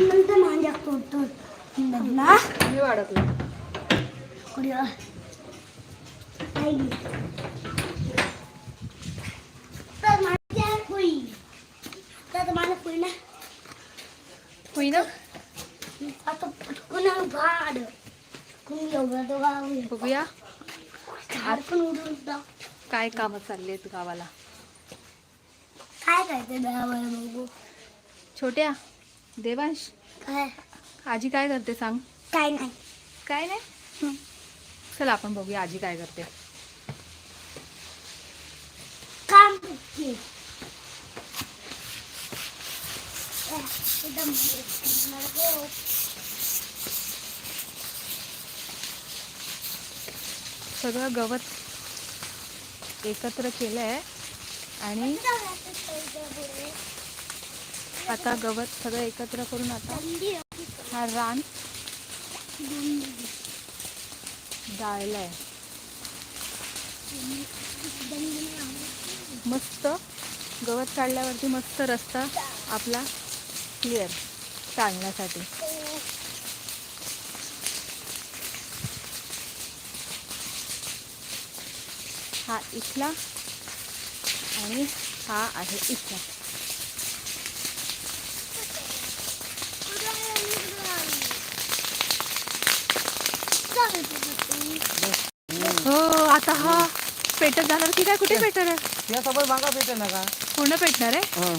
नंतर माझ्या फोटो ना मी वाढतलं कुठे नाही तर माझ्या कुई तर माझ्या कुई ना होईना आता पटकन गाड कुणी एवढं तो गाव बघूया झाड पण उडून टाक. काय कामं चालली आहेत गावाला? काय करते गावाला बघू छोट्या? देवांश? काय? आजी काय करते सांग? काय नाही. काय नाही? हं. चला आपण बघूया आजी काय करते. काम करते. एकदम नको. सगळं गवत एकत्र केलं आहे आणि आता गवत सगळं एकत्र करून आता हा रान जाळलं आहे मस्त गवत काढल्यावरती मस्त रस्ता आपला क्लिअर चालण्यासाठी हा इथला. आणि हा आहे इथला. हो आता हा पेटत जाणार की काय? कुठे पेटणार आहे? यासोबत मागा भेटेल ना का? पूर्ण पेटणार आहे? हं.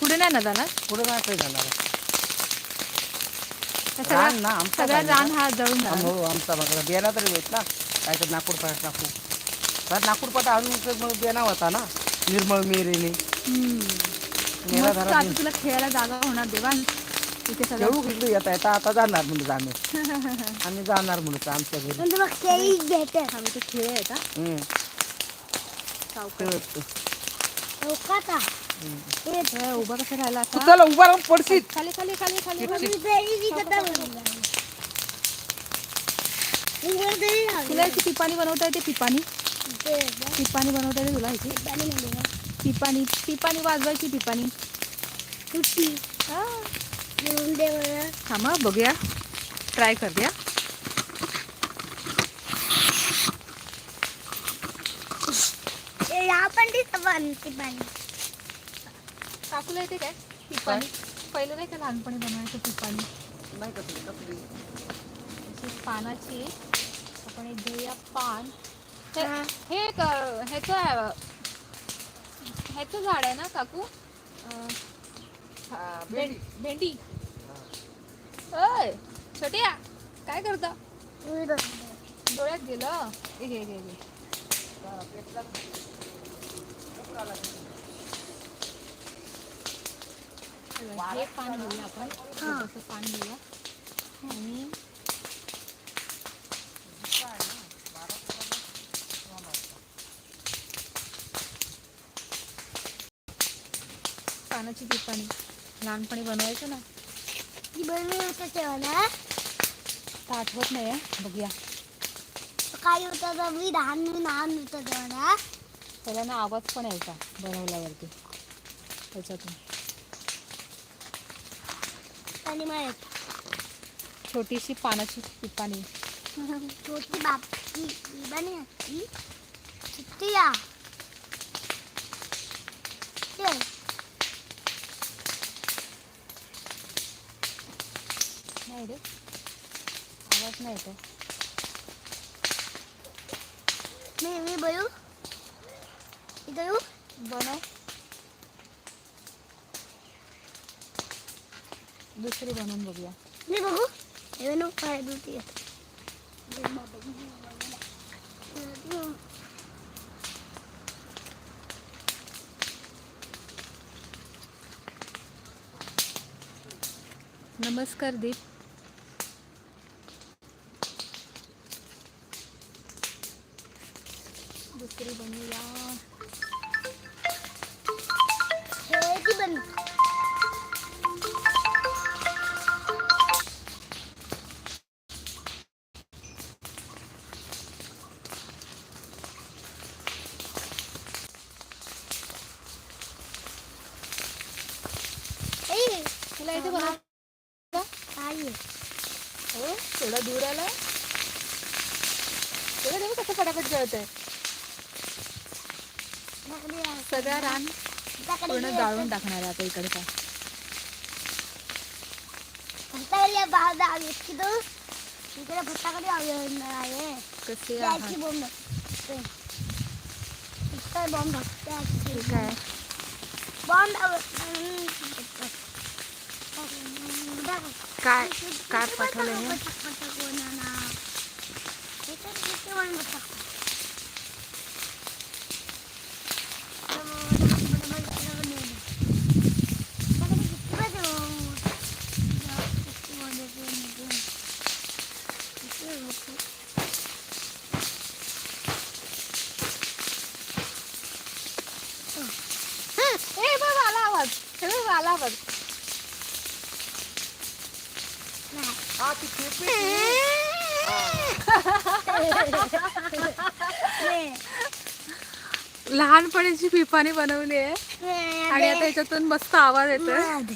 पुढे नाही ना जाणार? पुढे नाही काही जाणार. सगळा रान ना, आमचा सगळा रान आहे. रान हा जळून जाणार. हो आमचा बघा बियाणा तरी येत ना. काय तर नागपूर तर नागपूर. पाठ आणून तर मग बियाणा होता ना? निर्मळ मिरेने हम्म. मेरा मस्त घरात आता तुला खेळायला जागा होणार देवान इथे सगळं. इकडे येता येता आता जाणार म्हणून आम्ही आम्ही जाणार म्हणून आमच्या घरी. म्हणजे मग आम्ही ते खेळ आहे का? हं. सावकाश हे हे उभा कसं राहिला आता? चला उभा राहून पडशील. खाली खाली खाली खाली मी विकत. तुला याची पिपाणी बनवता येते पिपाणी पिपाणी बनवता येते तुला पाणी म्हणजे? पिपाणी. पिपाणी वाजवायची पिपाणी. हा. हं, बघूया. ट्राय करते. ते या पण दिसतं पण ती पाणी काकूला येते काय? पिपाणी. पहिलं नाही का लहानपणी बनवायचं पिपाणी? नाही का पानाची आपण एक घेऊया पान. हे हा. एक, ह्याचं आहे, ह्याचं झाड आहे ना काकू? अं, हा, भें- भेंडी. अय छोट्या काय करता. डोळ्यात गेलं? हे घे घे घे हे पान घेऊया आपण. पान घेऊया. आणि पानाची पिपाणी लहानपणी बनवायचं ना. ती बनवून होतं तेव्हा तर आठवत नाही आहे बघूया. काय होतं तर मी लहान लहान होतं तेव्हा त्याला ना आवाज पण यायचा बनवल्यावरती. त्याच्यातून. आणि मग छोटीशी पानाची पिपाणी छोटी बापची बनी होती. किती या. नाही रे. आवाज नाही येतो मी मी बोलू? इथं येऊ? बनव. दुसरी बनवून बघूया. मी बघू? हे बनू काय दुसरी नमस्कार दीप. जळत आहे सगळा रान पूर्ण जाळून टाकणार आता इकडचा. कसे आहात? ठीक आहे. काय काय पाठवलं हे ए बघ आला आवाज हे बघ आला आवाज हा ती खेपी लहानपणीची पिपाणी बनवली आहे. आणि आता याच्यातून मस्त आवाज येतोय.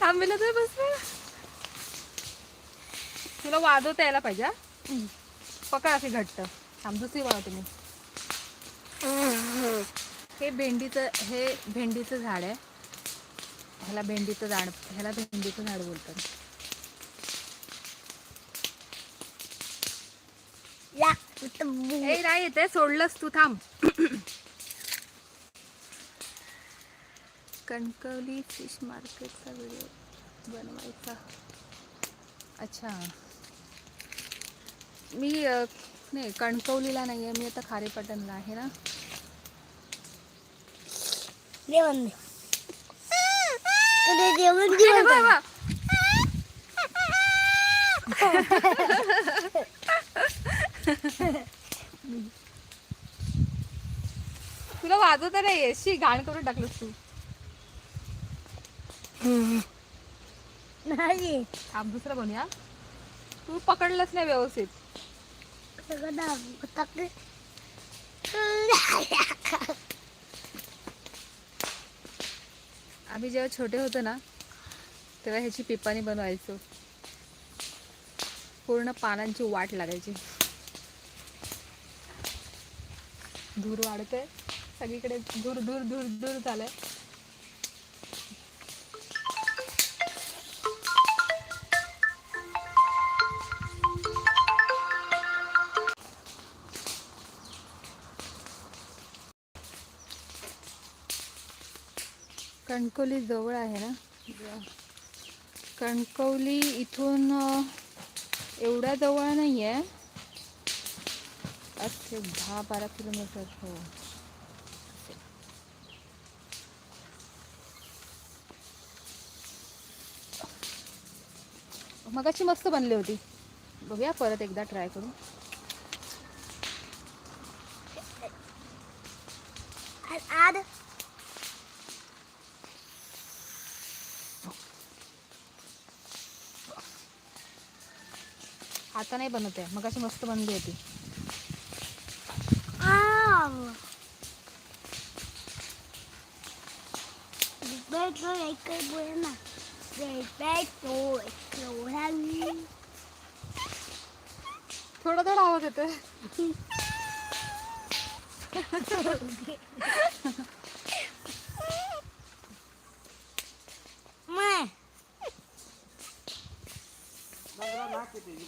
थांबलेलं तर बस. तुला वाजवता यायला पाहिजे? पकड असे घट्ट. थांब दुसरी मी हे भेंडीचं हे भेंडीचं झाड आहे. ह्याला भेंडीचं झाड ह्याला भेंडीचं झाड बोलतात. नाही येते सोडलंस तू थांब. कणकवली फिश मार्केटचा व्हिडिओ बनवायचा. अच्छा. मी नाही कणकवलीला नाही आहे मी आता खारेपटणला आहे ना. जेवण तुला जेवण जेवण वाजवता नाही येशी घाण करून टाकलंस तू. नाही. थांब दुसरं बनूया तू पकडलंच नाही व्यवस्थित. सगळं दाब- आम्ही जेव्हा छोटे होतो ना तेव्हा ह्याची पिपाणी बनवायचो. पूर्ण पानांची वाट लागायची. धूर वाढतोय. सगळीकडे दूर दूर दूर दूर झालंय. कणकवली जवळ आहे ना? कणकवली इथून एवढा एवढ्या जवळ नाही आहे असे दहा बारा किलोमीटर हो मगाची मस्त बनली होती. बघूया परत एकदा ट्राय करू आज आता नाही बनवत आहे. मगाची मस्त बनली होती. थोडा थोडा आवाज येतोय.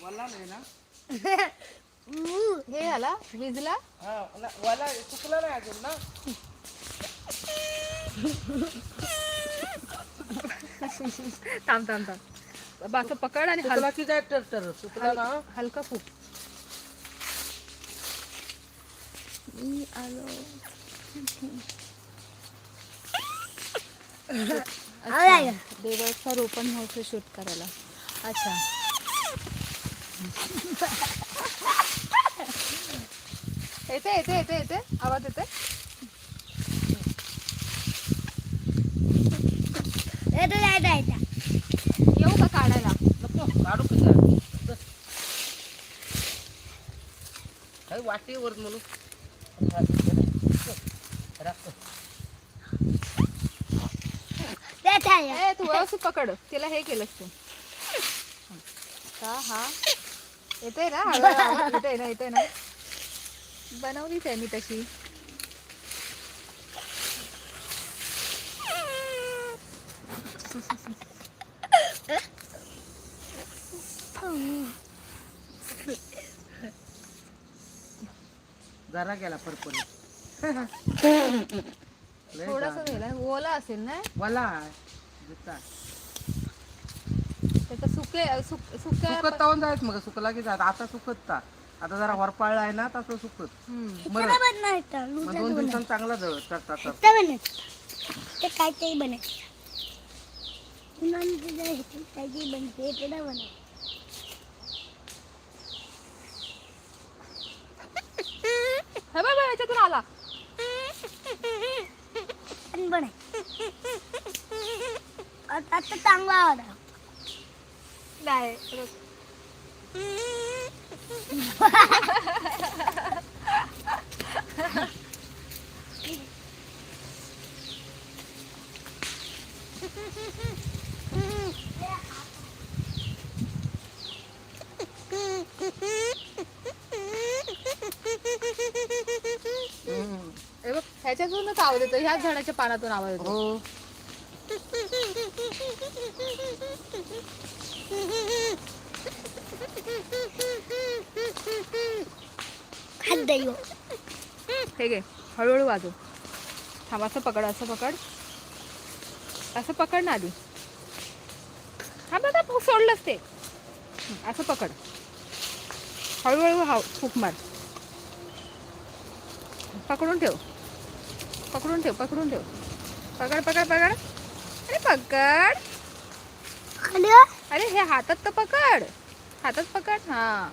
नाही ना. हे झाला विजला हा वला चुकला नाही अजून ना? थांब थांब थांब. बा, असं पकड आणि हल- की काय तर तर चुकला ना? हलका फूक मी आलो. देवाचा रोपण नव्हतं शूट करायला. अच्छा. येते येते येते येते. आवाज येते. येऊ का काढायला? नको काढू की काय काही म्हणून. Beto ya. ए तू व्यवस्थित पकड. तिला हे केलंस तू. का हा. येतोय ना? येतोय ना येतोय ना? बनवलीच आहे मी तशी. जरा गेला पर्पल थोडस गेलं ओला असेल ना? मला जुता. सुके सुक सुक्या सुकत तावून जायच मग सुकला की जात. आता सुकत ता आता जरा वरपाळला आहे ना सुकत. बनवायचं मग लुचा दोन. दिवसांनी चांगला जळ- करता तर इथं बनायचं ते बनायचं जर बनते ते नाही बनायचं हे बघ बघ, याच्यातून आला. आणि आता आता चांगला आवाज नाही. ह्याच्यातूनच आवाज येतो ह्याच झाडाच्या पानातून आवाज येतो. हो. दैव हे. घे हळूहळू वाजव. थांब असं पकड असं पकड. असं पकड ना आधी. हा बघा सोडलंच ते. हं, असं पकड. हळूहळू हा फूक मार. पकडून ठेव. पकडून ठेव पकडून ठेव. पकड पकड पकड. अरे पकड. अरे हे हातात तर पकड. हातात पकड हा.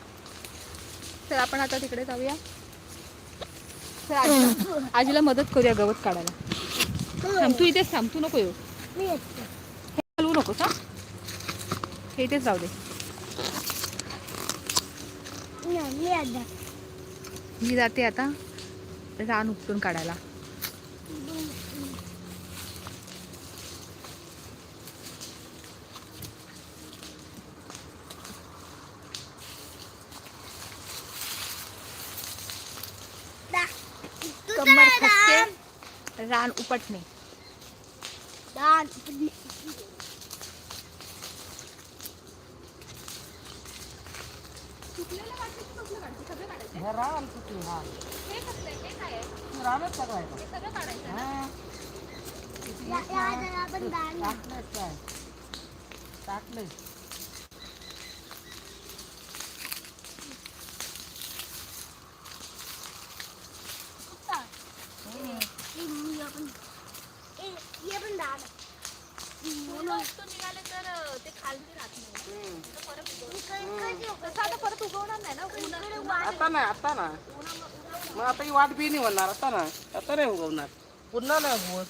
तर आपण आता तिकडे जाऊया. तर आजीला आजीला मदत करूया गवत काढायला. थांब तू इथेच थांब तू नको येऊ. हे हलवू नकोस हा? हे इथेच जाऊ दे. नाही, मी आता. मी जाते आता रान उपटून काढायला दा. तू कमर तर रान. खचते रान उपटणे. रान. हे रान सुकली हा? रानच सगळं हा या- या जरा आपण दान टाकलंय काय टाकलंय हे मी आपण हे हे पण दान निघाले तर ते खाली राहत नाही. हम्म. तसं आता परत उगवणार नाही ना आता नाही आता ना मग आता ही वाट बी नाही होणार आता ना आता नाही उगवणार. पुन्हा नाही उगवत.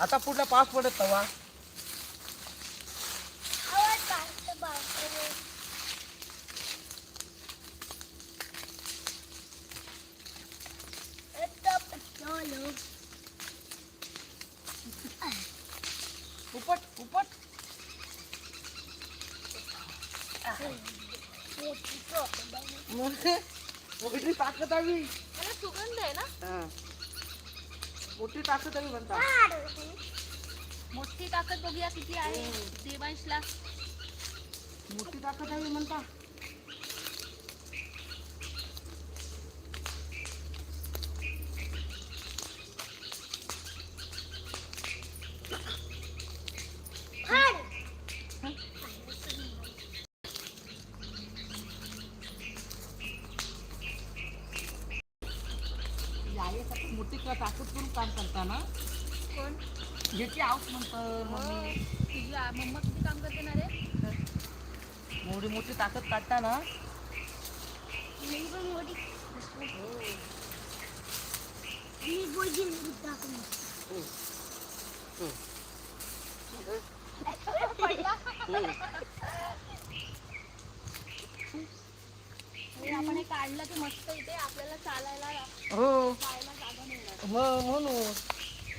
आता पुढला पाऊस पडत तवा आवाज काढतं बापरे. इथं चलो. उपट उपट हे तिथं बघ. मग मोठी ताकद हवी त्याला सुगंध आहे ना हा. मोठी ताकद हवी म्हणता काढ. मोठी ताकद बघूया किती आहे. देवांशला मोठी ताकद हवी म्हणता काढ. यायसाठी मोठी का ताकद करून काम करता ना कोण? आऊस म्हणतं मम्मी. तुझी आ- मम्मा किती काम करते ना रे. एवढी मोठी ताकद काढता ना. मी पण मोठी. मी आपण हे काढलं की मस्त इथे आपल्याला चालायला हो. जागा मिळणार. हो म्हणून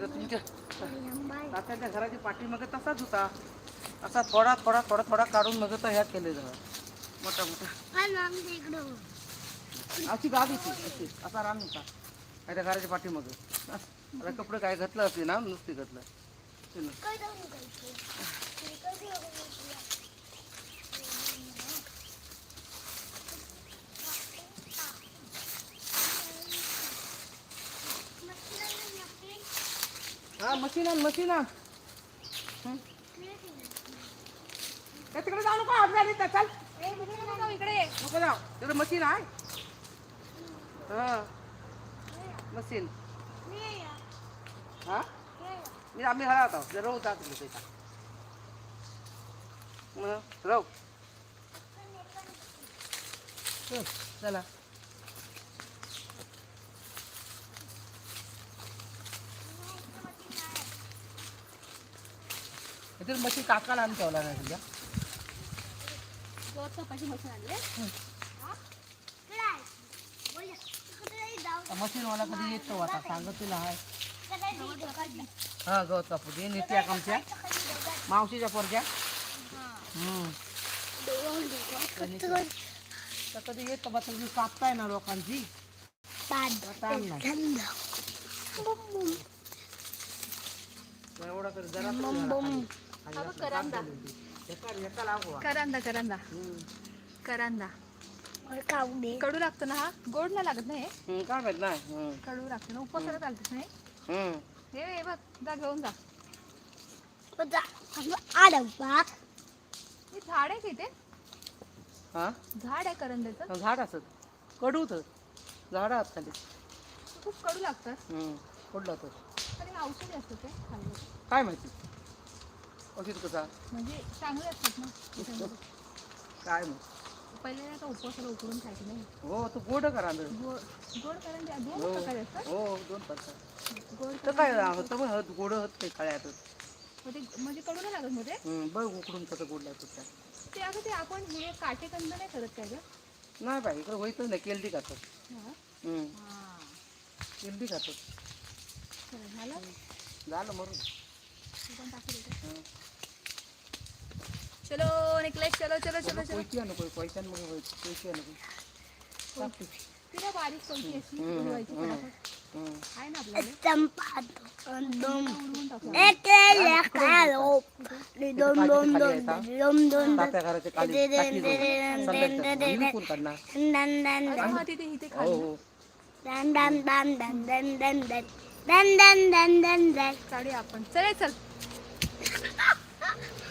तुमच्या तात्याच्या घराची पाठी मग तसाच होता. असा थोडा थोडा थोडा थोडा काढून मग तर ह्यात केले जरा. मोठा मोठा. अशी गावी येते अशी. असा राम होता. काय त्या घराच्या पाठी मग. आता कपडे काय घातलं असते ना नुसती घातलं. हा मशीन आण मशीन आण. ए, तिकडे जाऊ नको आपल्या इथं, चल. नको जाऊ तिकडे मशीन आहे हा मशीन. हा? मी आम्ही घरात आहोत राहू जात मग राहू चल, इथे मशीन काकाला आम्ही ठेवला नाही तुझ्या. मशीनवाला कधी येतो आता? सांगत तुला हाय. हा गवत कापू दे नेत्या आमच्या. मावशीच्या पोरच्या. तर कधी येतो बा तुम्ही कापताय ना लोकांची. एवढा तर जरा करंदा. करंदा करंदा. करंदा. कडू लागतो ना हा? गोड नाही लागत नाही. कडू लागतो ना? उपवासाला चालतच नाही? हे बघ जा घेऊन जा. हे झाड आहे तिथे झाड आहे करंद्याचं झाड असत कडू तर झाड आत खाली. खूप कडू लागतात. कडू लागतात औषधी असतं ते काय माहिती? औषध कसा? म्हणजे चांगले असतात ना त्याच्यामध्ये. काय माहिती पहिले नाही का उपवासाला उकडून खायचे नाही. हो तू गोड करा. गोड हो दोन प्रकारे असतात. हो दोन प्रकार. गोड तर काय होतं मग हत गोड होत नाही खळ्यात मग ते म्हणजे कडू नाही लागत मध्ये बघ उकडून कसं गोड लागतं त्या ते अगं ते आपण हे काटेकंद नाही करत काय गं? नाही बाई इकडे होईतच नाही केलदी खातात. हा. हा. चला, झालं? झालं मरून. चलो निकलेश चलो चलो चलो चलो पैकी आणू पैशान मग पैकी आणू टाकते. तिला बारीक कवची अशी हम्म, उडवायची हम्म. फटाफट हम्म. आहे ना आपल्याला चंपा दोन उडवून टाकू एक लेखालो दोन दोन दोन दोन दोन तात्या घराच्या खाली टाकी जाऊ. संध्याकाळचं. मी कोण काढणार दन दन अरे हा तिथे इथे हो खाली हो दन दन दन दन दन दन दन दन दन दन दन दन काढूया आपण चल चल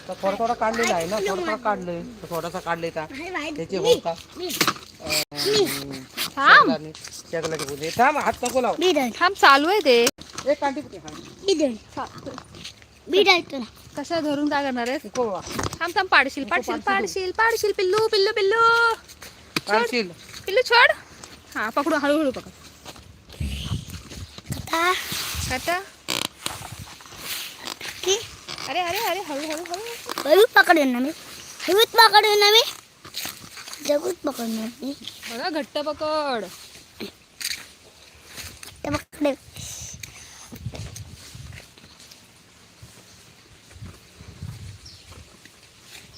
तर थोडा थोडा काढलेला आहे ना थोडा थोडा काढलंय. तर थोडासा काढलंय का? त्याचे हो का? थांब. शेगलाचे बोलले थांब हात नको लाव. थांब चालू आहे ते. एक हा बिडल तुला. कशा धरून काय करणार आहे. थांब थांब पाडशील पाडशील पाडशील. पाडशील पिल्लू पिल्लू पिल्लू. काढशील पिल्लू छोड. हा पकडू हळूहळू पकड. कथा काटा की अरे अरे अरे हळू हळू हळू. हळूच पकडून ना मी. हळूच पकडून ना मी. जगूच पकडणार मी. बघा घट्ट पकड. ते पकडे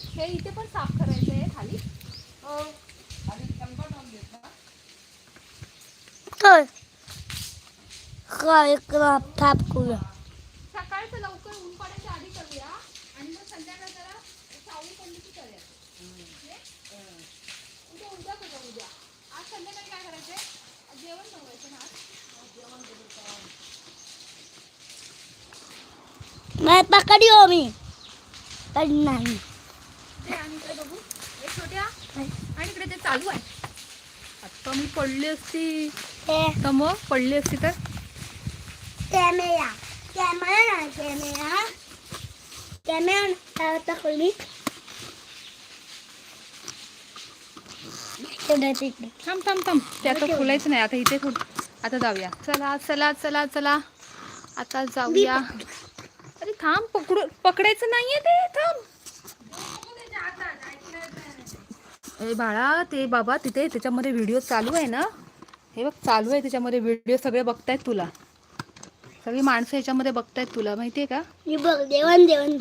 हे इथे पण साफ करायचं आहे खाली. काय क्राप थाप करूया सकाळचं लवकर ऊन पडायच्या आधी करूया आणि मग संध्याकाळ जरा सावली पडली की करूया ओके? उद्या उद्या करूया उद्या आज संध्याकाळी काय करायचंय आज जेवण बनवायचं ना आज मैं पकड़ी हो मी पडणार नाही। ते आणि इकडे बघू छोट्या आणि इकडे ते चालू आहे. आता मी पडली असती. हे तर मग पडली असती तर? कॅमेरा कॅमेरा नाही कॅमेरा कॅमेरा होता खोली. तिकडे. थांब थांब थांब. ते आता खोलायचं नाही. आता इथे थोडं आता जाऊया. चला चला चला चला. आता जाऊया. थांब पकडू पकडायचं नाहीये ते थांब. ए बाळा ते बाबा तिथे त्याच्यामध्ये व्हिडिओ चालू आहे ना? हे बघ चालू आहे त्याच्यामध्ये व्हिडिओ सगळे बघतायत तुला. सगळी माणसं याच्यामध्ये बघतायत तुला माहितीये का? हे बघ देवाण देवाण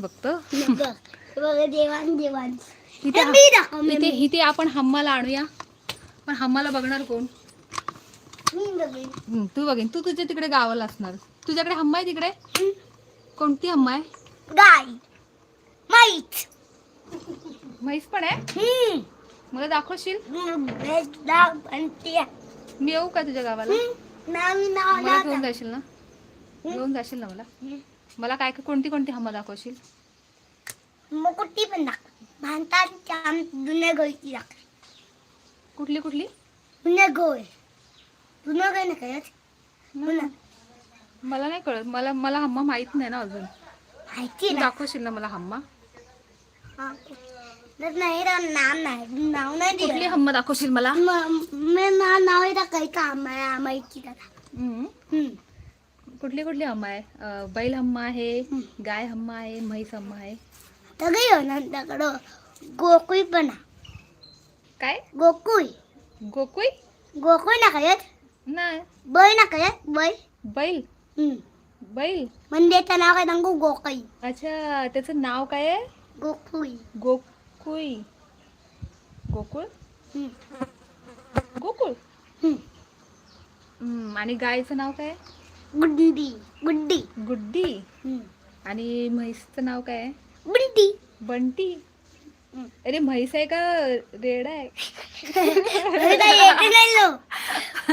बघतो. बघ बघ देवाण देवाण. इथे मी मी इथे आपण हम्माला आणूया. पण हम्माला बघणार कोण? मी तू बघेन. तू तुझ्या तिकडे गावाला असणार. तुझ्याकडे हम्मा आहे तिकडे? कोणती हम्मा आहे? गाय माहीत म्हैस पण आहे? हम्म. मला दाखवशील? मी येऊ का तुझ्या गावाला? मला घेऊन. जाशील ना? घेऊन जाशील ना मला? मला काय काय कोणती कोणती हम्मा दाखवशील? मग कुठली पण जुन्या दाखव. कुठली कुठली? जुन्या गोय जुन्या गोय ना काय जुन्या मला नाही कळत. मला मला हम्मा माहीत नाही ना अजून. माहिती तू ना. दाखवशील ना मला हम्मा? हा. तर नाही रा नाव नाही नाव नाही कुठली हम्मा दाखवशील मला? मी ना नाव आहे टाकायचं आम्हाला माहिती का हं. हम्म. कुठली कुठली हम्मा आहे? अं, बैल हम्मा आहे गाय हम्मा आहे म्हैस हम्मा आहे. तर गयो नंतरकडं गोकुई पण आहे. काय? गोकुई गोकुई गोकुई ना काय नाही. बै ना काय बै बैल? हम्म. बैल मंदिराचं नाव काय? सांगू? गोकुई. अच्छा त्याचं नाव काय आहे? गोकुई. गोकुई. गोकुळ. गोकुळ? हम्म. आणि गायचं नाव काय? आहे? गुड्डी. गुड्डी. गुड्डी. आणि म्हैसचं नाव काय आहे? बुंटी. बंटी. हम्म. अरे म्हैस आहे का? रेडा आहे.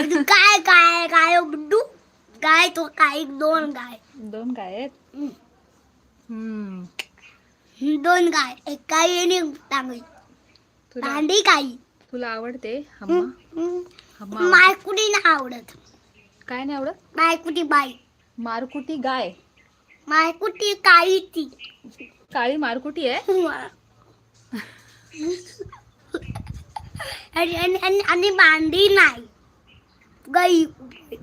काय काय काय काय हो बुड्डू गाय तो काय दोन गाय. दोन गाय आहेत? हम्म. दोन गाय एक गाय आणि एक तांबडी. तुला तांडी गाई. तुला आवडते हम्मा. हम्मा मायकुटी ना आवडत. काय नाही आवडत? मायकुटी बाई. मारकुटी गाय. मायकुटी काळी ती. काळी मारकुटी आहे? आणि आणि आणि- आणि मांडी नाही. गाई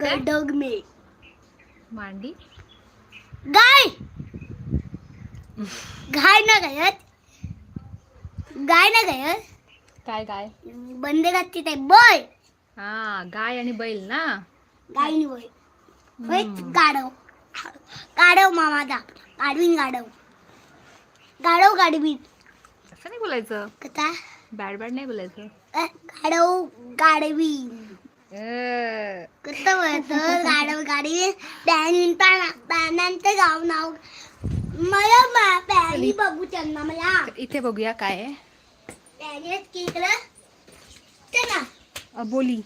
गाय डग मे मांडी. गाय! गाय ना गयत गाय ना गयत काय गाय? बंदे घातली ते. बय हा गाय आणि बैल ना? गायनी बय होय गाडव गाडव मामा दा. गाडवीन गाडव गाडव गाडवीन असं नाही बोलायचं? कथा बॅड बॅड नाही बोलायचं? अ, गाडव गाडवीन कसं बोलतं गाडव गाडवीन बॅडमिंटन गाव नाव. मला पॅनी बघू त्यांना मला. इथे बघूया काय आहे. पॅनीच की इकडं? चला अबोली.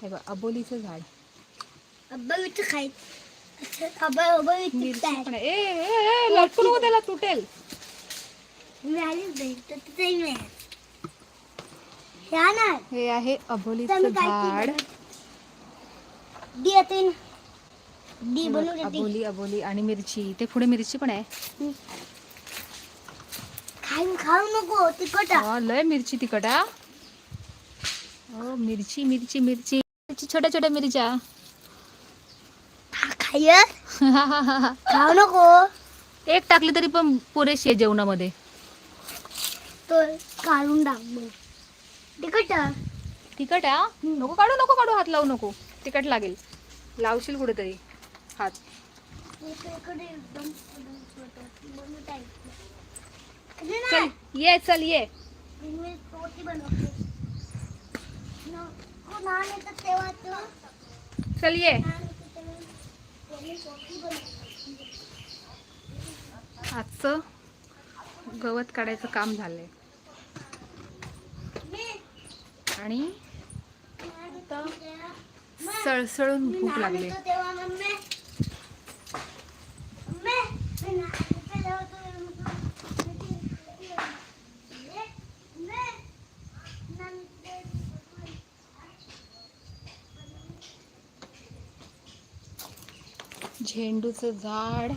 हे बघ अबोलीचं झाड. इथं खायचं. अब्बा अब्बा इथं मिरची काय पण आहे. ए, ए, ए, लटकू नको त्याला तुटेल. मिळालीच नाही तर तिथेही मिळाल. हे आहे अबोलीचं झाड. अबोली अबोली आणि मिरची. ते पुढे मिरची पण आहे. खाऊ नको तिखट लय मिरची तिखट हा. मिरची मिरची मिरची. मिरची छोट्या छोट्या मिरच्या. खाय खाऊ नको. एक टाकली तरी पण पुरेशी आहे जेवणामध्ये. तो काढून टाक. तिखट तिखट आहे हा? नको काढू नको काढू हात लावू नको. तिखट लागेल. लावशील कुठेतरी हात. इकडे एकदम चल ये चल ये. मी रोटी बनवते तेव्हा चल ये. नान तेव्हा रोटी बनवते. आजचं गवत काढायचं काम झालंय मी आणि सळसळून भूक लागली. झेंडूचं झाड.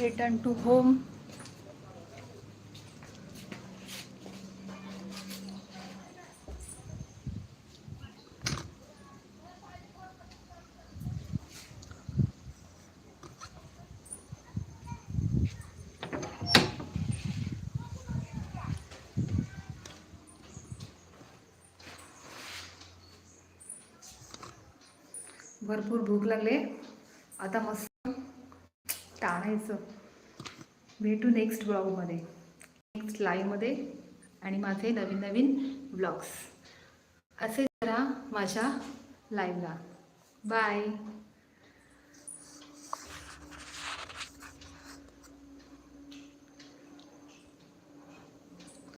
रिटर्न टू होम भरपूर भूक लागले. आता मस्त भेटू नेक्स्ट ब्लॉगमध्ये नेक्स्ट लाईव्हमध्ये आणि माझे नवीन नवीन ब्लॉग्स असे जरा माझ्या लाईव्हला बाय